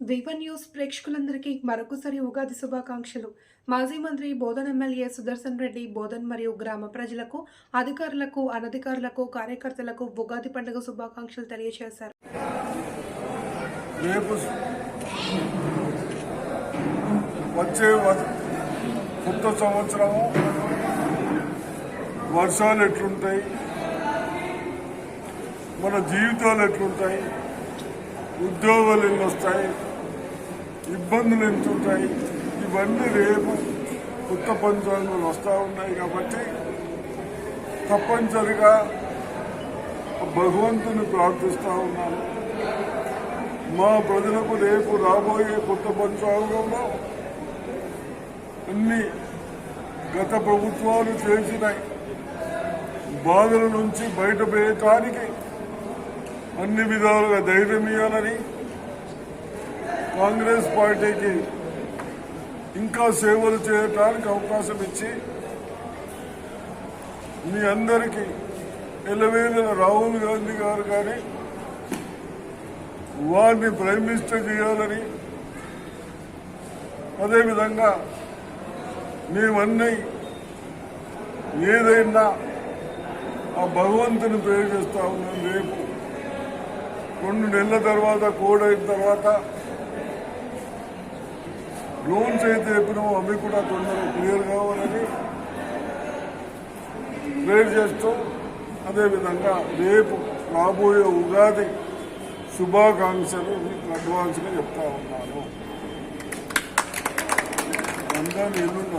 వివన్ news ప్రేక్షకులందరికీ మరొకసారి ఉగాది శుభాకాంక్షలు. మాజీ మంత్రి బోధన్ ఎమ్మెల్యే సుదర్శన్ రెడ్డి బోధన్ మరియు గ్రామ ప్రజలకు అధికారులకు అనధికారులకు కార్యకర్తలకు ఉగాది పండుగ శుభాకాంక్షలు తెలియజేశారు. వచ్చే కొత్త సంవత్సరము వర్షాలు ఎట్లుంటాయి? మన జీవితాలు ఎట్లుంటాయి? ఉద్యోగాలు ఎన్ని వస్తాయి? ఇబ్బందులు ఎంత ఉంటాయి? ఇవన్నీ రేపు కొత్త పంచాంగాలు వస్తూ ఉన్నాయి కాబట్టి తప్పనిసరిగా భగవంతుని ప్రార్థిస్తూ ఉన్నాను. మా ప్రజలకు రేపు రాబోయే కొత్త పంచాంగంలో అన్ని గత ప్రభుత్వాలు చేసిన బాధల నుంచి బయటపడటానికి అన్ని విధాలుగా ధైర్యం ఇవ్వాలని కాంగ్రెస్ పార్టీకి ఇంకా సేవలు చేయటానికి అవకాశం ఇచ్చి మీ అందరికీ ఎలవేల రాహుల్ గాంధీ గారు కానీ వారిని ప్రైమ్ మినిస్టర్ చేయాలని అదేవిధంగా మేమన్నీ ఏదైనా ఆ భగవంతుని ప్రేర్ చేస్తా ఉన్నాం రేపు. రెండు నెలల తర్వాత కోడ్ అయిన తర్వాత లోన్స్ అయితే చెప్పినామో అవి కూడా తొందరగా క్లియర్ కావాలని ప్రేర్ చేస్తూ అదేవిధంగా రేపు రాబోయే ఉగాది శుభాకాంక్షలు మీకు అడ్వాన్స్గా చెప్తా ఉన్నాను. అందరినీ ఎల్లుండి